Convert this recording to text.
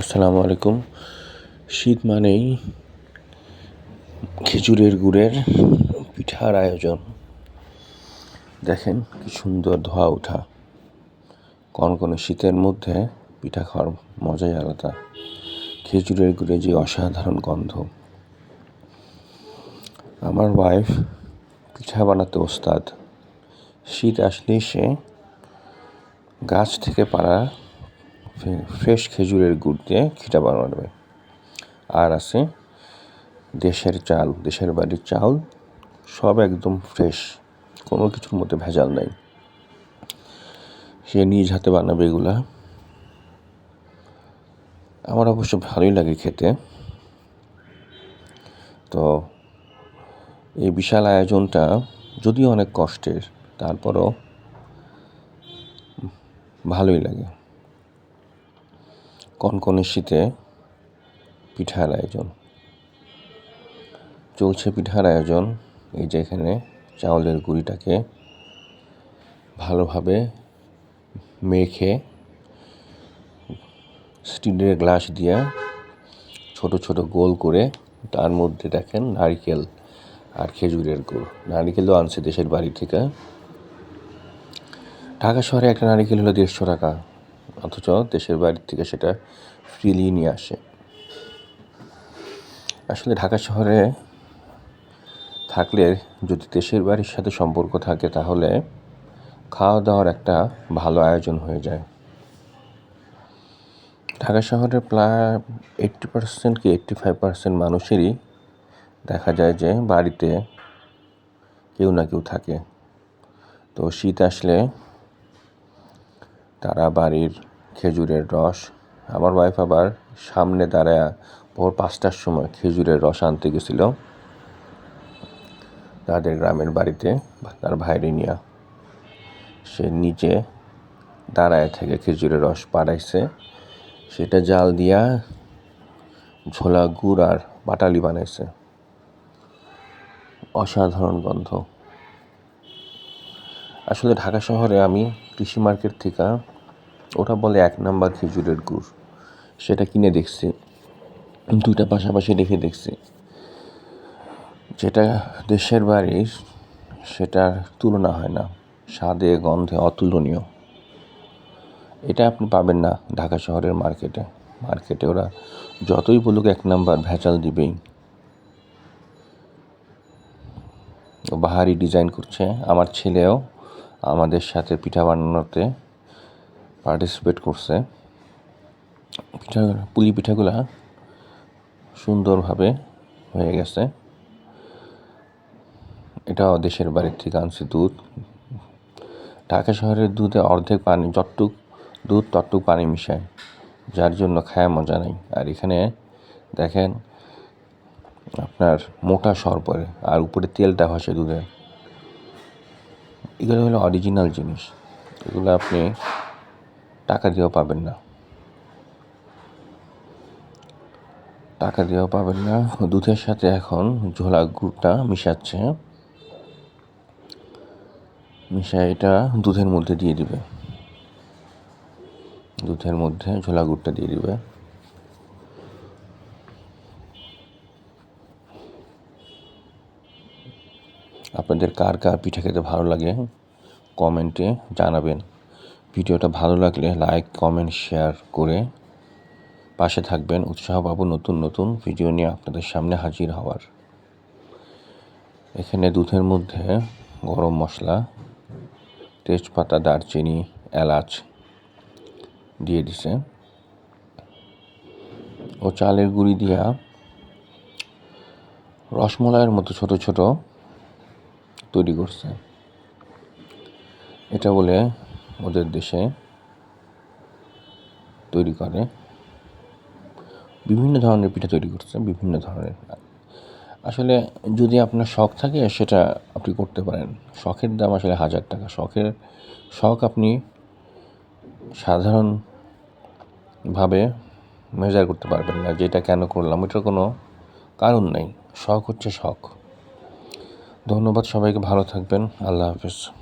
আসসালামু আলাইকুম। শীত মানেই খেজুরের গুড়ের পিঠার আয়োজন। দেখেন কি সুন্দর ধোয়া ওঠা। কনকনে শীতের মধ্যে পিঠা খাওয়ার মজাই আলাদা। খেজুরের গুড়ে যে অসাধারণ গন্ধ। আমার ওয়াইফ পিঠা বানাতে ওস্তাদ। শীত আসলেই সে গাছ থেকে পাড়া ফ্রেশ খেজুরের গুড় দিয়ে খিটা বানাবে আর আছে দেশের চাল, দেশের বাড়ির চাল সব একদম ফ্রেশ, কোনো কিছুর মধ্যে ভেজাল নাই। সে নিজ হাতে বানাবে এগুলা। আমার অবশ্য ভালোই লাগে খেতে। তো এই বিশাল আয়োজনটা যদিও অনেক কষ্টের, তারপরও ভালোই লাগে। কনকনে শীতে পিঠার আয়োজন। চলছে পিঠার আয়োজন, এই যে এখানে চাউলের গুঁড়িটাকে ভালোভাবে মেখে স্টিলের গ্লাস দিয়ে ছোট ছোট গোল করে তার মধ্যে দেখেন নারিকেল আর খেজুরের গুড়। নারিকেলও আনছে দেশের বাড়ি থেকে। ঢাকা শহরে একটা নারিকেল হলো দেড়শো টাকা। অথচ দেশের বাড়ির থেকে সেটা ফ্রিলি নিয়ে আসে। আসলে ঢাকা শহরে থাকলে যদি দেশের বাড়ির সাথে সম্পর্ক থাকে, তাহলে খাওয়া দাওয়ার একটা ভালো আয়োজন হয়ে যায়। ঢাকা শহরের প্রায় এইট্টি পার্সেন্ট কি এইট্টি ফাইভ পার্সেন্ট মানুষেরই দেখা যায় যে বাড়িতে কেউ না কেউ থাকে। তো শীত আসলে তারা বাড়ির খেজুরের রস। আমার ওয়াইফ আবার সামনে দাঁড়ায় ভোর পাঁচটার সময় খেজুরের রস আনতে গেছিল তাদের গ্রামের বাড়িতে তার ভাইরে নিয়া। সে নিচে দাঁড়ায় থেকে খেজুরের রস পাড়াইছে। সেটা জাল দিয়া ঝোলা গুড় আর বাটালি বানাইছে। অসাধারণ গন্ধ। আসলে ঢাকা শহরে আমি কৃষি মার্কেট থেকে ওটা বলে এক নাম্বার খেজুরের গুড়। সেটা কিনে দেখছি। দুইটা পাশাপাশি রেখে দেখছি। যেটা দেশের বাড়ির সেটার তুলনা হয় না। স্বাদে, গন্ধে অতুলনীয়। এটা আপনি পাবেন না ঢাকা শহরের মার্কেটে। মার্কেটে ওরা যতই বলুক এক নাম্বার ভেজাল দিবেই। বাহারি ডিজাইন করছে। আমার ছেলেও আমাদের সাথে পিঠা বানানোতে পার্টিসিপেট করছে। পিঠা পুলি পিঠাগুলা সুন্দরভাবে হয়ে গেছে। এটা দেশের বাড়ির থেকে আনছি দুধ। ঢাকা শহরের দুধে অর্ধেক পানি, যতটুক দুধ, ততটুক পানি মিশায়। যার জন্য খায় মজা নেই। আর এখানে দেখেন, আপনার মোটা সর পরে, আর উপরে তেলটা ভাসে দুধে। এগুলো হলো অরিজিনাল জিনিস। এগুলো আপনি টাকা দিয়েও পাবেন না। টাকা দিয়েও পাবেন না। দুধের সাথে এখন ঝোলা গুড়টা মিশাচ্ছে। মিশা এটা দুধের মধ্যে দিয়ে দিবে। দুধের মধ্যে ঝোলা গুড়টা দিয়ে দিবে। আপনাদের কার কার পিঠা খেতে ভালো লাগে? কমেন্টে জানাবেন। ভিডিওটা ভালো লাগলে লাইক কমেন্ট শেয়ার করে পাশে থাকবেন। উৎসাহ পাবো নতুন নতুন ভিডিও নিয়ে আপনাদের সামনে হাজির হওয়ার। এখানে দুধের মধ্যে গরম মশলা, তেজপাতা, দারচিনি, এলাচ দিয়ে দিছে। ও চালের গুঁড়ি দিয়া রসমলাইয়ের মতো ছোট ছোট তৈরি করছে। এটা বলে ওদের দেশে তৈরি করে। বিভিন্ন ধরনের পিঠা তৈরি করছে, বিভিন্ন ধরনের আসলে যদি আপনার শখ থাকে, সেটা আপনি করতে পারেন। শখের দাম আসলে হাজার টাকা। শখের শখ আপনি সাধারণভাবে মেজার করতে পারবেন না যেটা কেন করলাম, এটার কোনো কারণ নেই। শখ হচ্ছে শখ। ধন্যবাদ সবাইকে, ভালো থাকবেন। আল্লাহ হাফিজ।